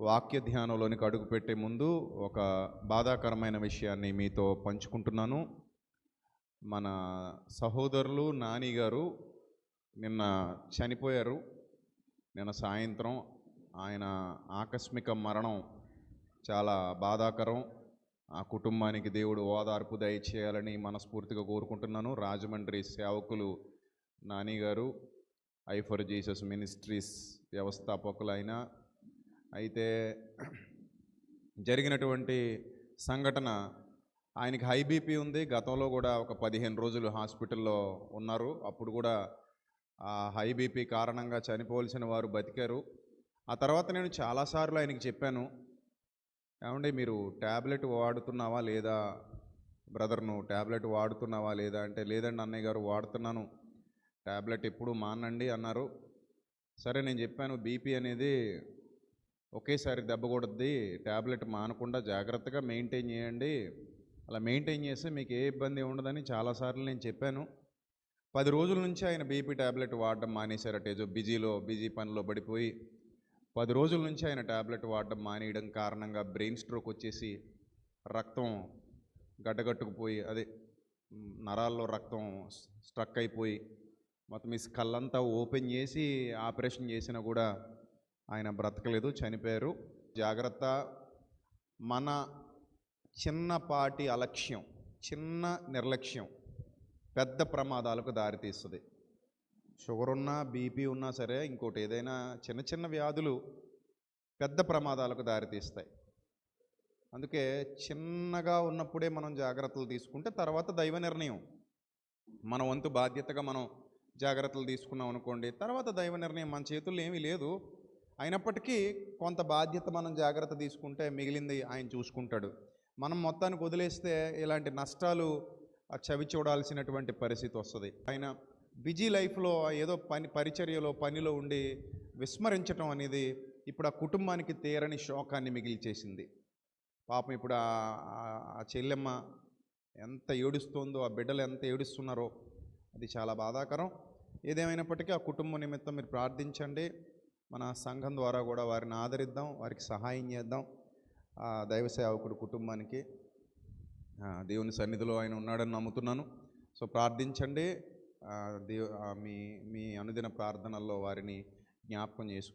వాక్య ధ్యానంలోనికి అడుగుపెట్టే ముందు ఒక బాధాకరమైన విషయాన్ని మీతో పంచుకుంటున్నాను. మన సహోదరులు నాని గారు నిన్న చనిపోయారు. నిన్న సాయంత్రం ఆయన ఆకస్మిక మరణం చాలా బాధాకరం. ఆ కుటుంబానికి దేవుడు ఓదార్పు దయచేయాలని మనస్ఫూర్తిగా కోరుకుంటున్నాను. రాజమండ్రి సేవకులు Nani garu I for Jesus Ministries వ్యవస్థాపకులైన అయితే జరిగినటువంటి సంఘటన ఆయనకి హై బీపీ ఉంది. గతంలో కూడా ఒక పదిహేను రోజులు హాస్పిటల్లో ఉన్నారు. అప్పుడు కూడా ఆ హై బీపీ కారణంగా చనిపోవలసిన వారు బతికారు. ఆ తర్వాత నేను చాలాసార్లు ఆయనకి చెప్పాను ఏమండి మీరు ట్యాబ్లెట్ వాడుతున్నావా లేదా? బ్రదర్ నువ్వు ట్యాబ్లెట్ వాడుతున్నావా లేదా? అంటే లేదండి అన్నయ్య గారు వాడుతున్నాను. ట్యాబ్లెట్ ఎప్పుడు మానండి అన్నారు. సరే నేను చెప్పాను బీపీ అనేది ఒకేసారి దెబ్బ కొడుద్ది ట్యాబ్లెట్ మానకుండా జాగ్రత్తగా మెయింటైన్ చేయండి. అలా మెయింటైన్ చేస్తే మీకు ఏ ఇబ్బంది ఉండదని చాలాసార్లు నేను చెప్పాను. పది రోజుల నుంచి ఆయన బీపీ ట్యాబ్లెట్ వాడడం మానేశారట ఏదో బిజీలో బిజీ పనిలో పడిపోయి పది రోజుల నుంచి ఆయన ట్యాబ్లెట్ వాడడం మానేయడం కారణంగా బ్రెయిన్ స్ట్రోక్ వచ్చేసి రక్తం గడ్డగట్టుకుపోయి అదే నరాల్లో రక్తం స్ట్రక్ అయిపోయి మొత్తం ఈ కళ్ళంతా ఓపెన్ చేసి ఆపరేషన్ చేసినా కూడా ఆయన బ్రతకలేదు చనిపోయారు. జాగ్రత్త. మన చిన్నపాటి అలక్ష్యం చిన్న నిర్లక్ష్యం పెద్ద ప్రమాదాలకు దారితీస్తుంది షుగర్ ఉన్నా బీపీ ఉన్నా సరే ఇంకోటి ఏదైనా చిన్న చిన్న వ్యాధులు పెద్ద ప్రమాదాలకు దారితీస్తాయి అందుకే చిన్నగా ఉన్నప్పుడే మనం జాగ్రత్తలు తీసుకుంటే తర్వాత దైవ నిర్ణయం. మన వంతు బాధ్యతగా మనం జాగ్రత్తలు తీసుకున్నాం అనుకోండి తర్వాత దైవ నిర్ణయం మన చేతుల్లో ఏమీ లేదు. అయినప్పటికీ కొంత బాధ్యత మనం జాగ్రత్త తీసుకుంటే మిగిలింది ఆయన చూసుకుంటాడు. మనం మొత్తానికి వదిలేస్తే ఇలాంటి నష్టాలు చవి చూడాల్సినటువంటి పరిస్థితి వస్తుంది. ఆయన బిజీ లైఫ్లో ఏదో పని పరిచర్యలో పనిలో ఉండి విస్మరించటం అనేది ఇప్పుడు ఆ కుటుంబానికి తీరని శోకాన్ని మిగిల్చేసింది. పాపం ఇప్పుడు ఆ- ఆ చెల్లెమ్మ ఎంత ఏడుస్తుందో ఆ బిడ్డలు ఎంత ఏడుస్తున్నారో అది చాలా బాధాకరం. ఏదేమైనప్పటికీ ఆ కుటుంబం నిమిత్తం మీరు ప్రార్థించండి. మన సంఘం ద్వారా కూడా వారిని ఆదరిద్దాం వారికి సహాయం చేద్దాం. ఆ దైవ సేవకుడు కుటుంబానికి దేవుని సన్నిధిలో ఆయన ఉన్నాడని నమ్ముతున్నాను. సో ప్రార్థించండి. దేవు మీ మీ అనుదిన ప్రార్థనల్లో వారిని జ్ఞాపకం చేసుకో